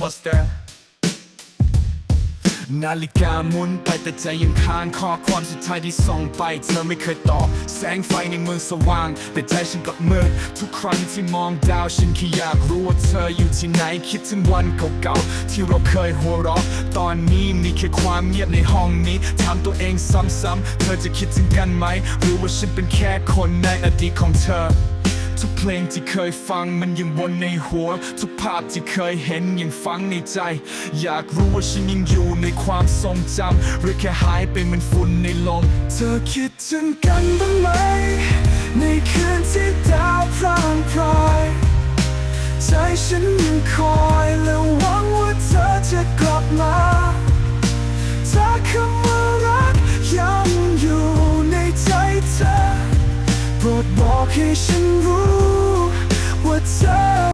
What's that นาฬิกาหมุนไปแต่ใจยังค้างข้อความสุดท้ายที่ส่งไป เธอไม่เคยตอบแสงไฟในเมืองสว่าง แต่ใจฉันกลับมืดทุกครั้งที่มองดาวฉันแค่อยากรู้ว่าเธออยู่ที่ไหนคิดถึงวันเก่าๆที่เราเคยหัวเราะตอนนี้มีแค่ความเงียบในห้องนี้ถามตัวเองซ้ำๆเธอจะคิดถึงกันไหมหรือว่าฉันเป็นแค่คนในอดีตของเธอ ทุกเพลงที่เคยฟังมันยังวนในหัว ทุกภาพที่เคยเห็นยังฝังในใจ อยากรู้ว่าฉันยังอยู่ในความทรงจำหรือแค่หายไปเหมือนฝุ่นในลม เธอคิดถึงกันบ้างไหม ในคืนที่ดาวพร่างพรายใจฉันยังคอยและหวังว่าเธอจะกลับมา บอกให้ฉันรู้